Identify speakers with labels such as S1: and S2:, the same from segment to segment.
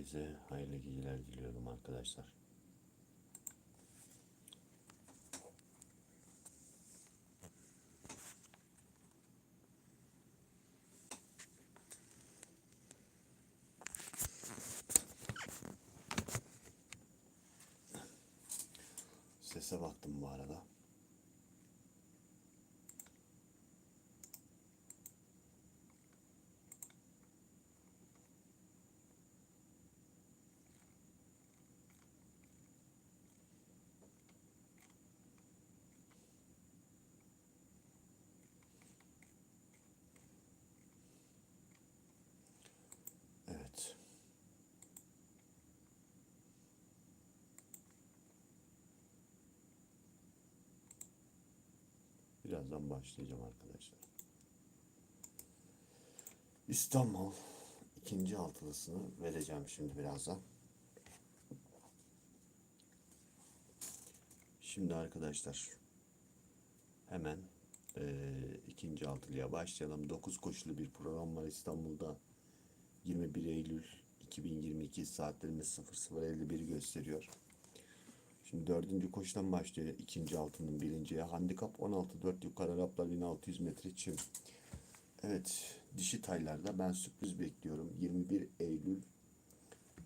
S1: Herkese hayırlı geceler diliyorum arkadaşlar. Sese baktım bu arada. Evet. Birazdan başlayacağım arkadaşlar. İstanbul ikinci altılısını vereceğim şimdi birazdan. Şimdi arkadaşlar hemen eee, ikinci altılıya başlayalım. 9 koşulu bir program var İstanbul'da. 21 Eylül 2022 saatlerimiz 00.51 gösteriyor. Şimdi dördüncü koşudan başlıyor. ikinci altının birinciye. Handikap 16-4 yukarı Araplar 1600 metre çim. Evet dişi taylarda ben sürpriz bekliyorum. 21 Eylül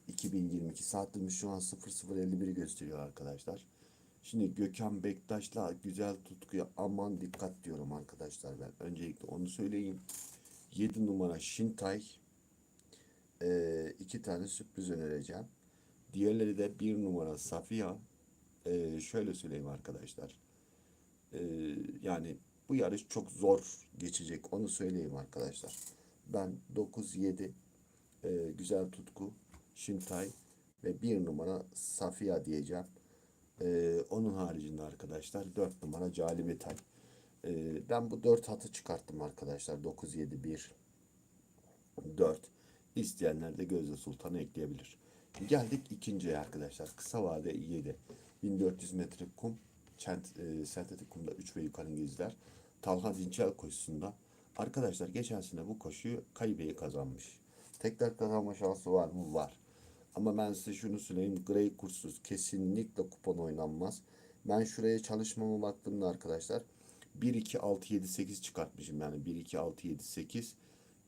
S1: 2022 saatlerimiz şu an 00.51 gösteriyor arkadaşlar. Şimdi Gökhan Bektaş'la güzel tutkuya aman dikkat diyorum arkadaşlar ben. Öncelikle onu söyleyeyim. 7 numara Şintay. Ee, iki tane sürpriz önereceğim. Diğerleri de bir numara Safiya. Ee, şöyle söyleyeyim arkadaşlar. Ee, yani bu yarış çok zor geçecek. Onu söyleyeyim arkadaşlar. Ben 9-7 e, güzel tutku Şintay ve bir numara Safiya diyeceğim. Ee, onun haricinde arkadaşlar 4 numara Cali Metal. Ee, ben bu 4 hatı çıkarttım arkadaşlar. 9, 7, 1, 4. İsteyenler de Gözde Sultan'ı ekleyebilir. Geldik ikinciye arkadaşlar. Kısa vade 7. 1400 metre kum. Çent, e, sentetik kumda 3 ve yukarı İngilizler. Talha Dinçel koşusunda. Arkadaşlar geçen sene bu koşuyu Kaybe'yi kazanmış. Tekrar kazanma şansı var mı? Var. Ama ben size şunu söyleyeyim. Grey kursuz kesinlikle kupon oynanmaz. Ben şuraya çalışmama baktığımda arkadaşlar 1, 2, 6, 7, 8 çıkartmışım. Yani 1, 2, 6, 7, 8.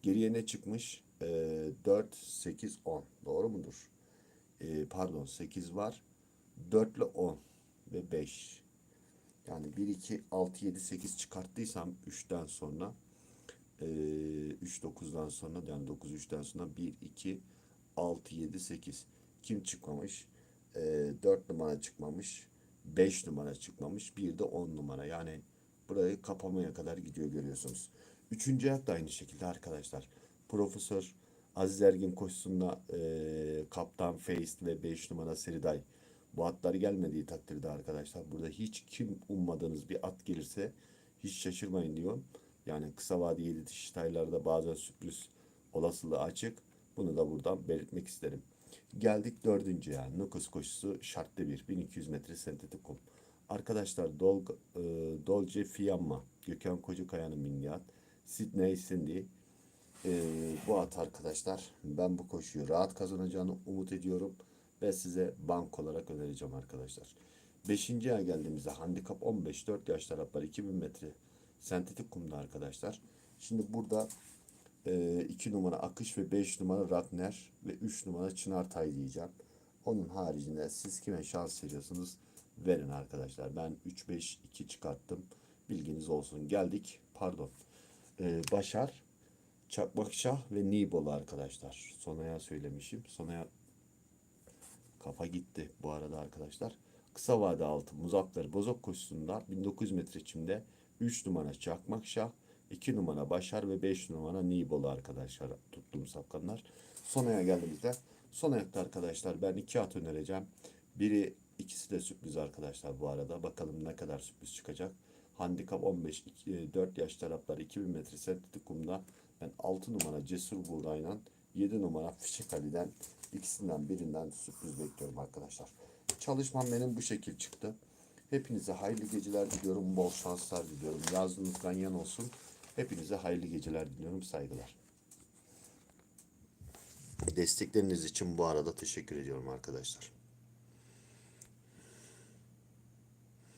S1: Geriye ne çıkmış? Ee, 4, 8, 10. Doğru mudur? Ee, pardon 8 var. 4 ile 10 ve 5. Yani 1, 2, 6, 7, 8 çıkarttıysam 3'ten sonra e, 3, 9'dan sonra yani 9, 3'ten sonra 1, 2, 6, 7, 8. Kim çıkmamış? E, 4 numara çıkmamış. 5 numara çıkmamış. Bir de 10 numara. Yani burayı kapamaya kadar gidiyor görüyorsunuz. Üçüncü ayak da aynı şekilde arkadaşlar. Profesör Aziz Ergin koşusunda e, Kaptan Feist ve 5 numara Seriday bu atlar gelmediği takdirde arkadaşlar burada hiç kim ummadığınız bir at gelirse hiç şaşırmayın diyorum. Yani kısa vadeli dişi taylarda bazen sürpriz olasılığı açık. Bunu da buradan belirtmek isterim. Geldik dördüncüye. Nukos koşusu şartlı bir 1200 metre sentetik kum. Arkadaşlar Dol, e, Dolce Fiamma, Gökhan Kocakaya'nın milli at. Sydney Cindy. E, bu at arkadaşlar ben bu koşuyu rahat kazanacağını umut ediyorum. Ve size bank olarak önereceğim arkadaşlar. Beşinci ay geldiğimizde handikap 15 4 yaş taraflar 2000 metre sentetik kumda arkadaşlar. Şimdi burada 2 numara Akış ve 5 numara Ratner ve 3 numara Çınar Tay diyeceğim. Onun haricinde siz kime şans veriyorsunuz verin arkadaşlar. Ben 3-5-2 çıkarttım. Bilginiz olsun. Geldik. Pardon. Ee, Başar, Çakmakşah ve Nibolu arkadaşlar. Sonaya söylemişim. Sonaya kafa gitti bu arada arkadaşlar. Kısa vade altı Muzaffer Bozok koşusunda 1900 metre çimde 3 numara Çakmakşah, 2 numara Başar ve 5 numara Nibolu arkadaşlar tuttuğum safkanlar. Son aya geldiğimizde son ayakta arkadaşlar ben iki at önereceğim. Biri ikisi de sürpriz arkadaşlar bu arada. Bakalım ne kadar sürpriz çıkacak. Handikap 15 2, 4 yaş taraflar 2000 metre kumda ben 6 numara Cesur Buğray'la 7 numara Fişek Ali'den ikisinden birinden sürpriz bekliyorum arkadaşlar. Çalışmam benim bu şekil çıktı. Hepinize hayırlı geceler diliyorum. Bol şanslar diliyorum. Yazdığınız ganyan olsun. Hepinize hayırlı geceler diliyorum. Saygılar. Destekleriniz için bu arada teşekkür ediyorum arkadaşlar.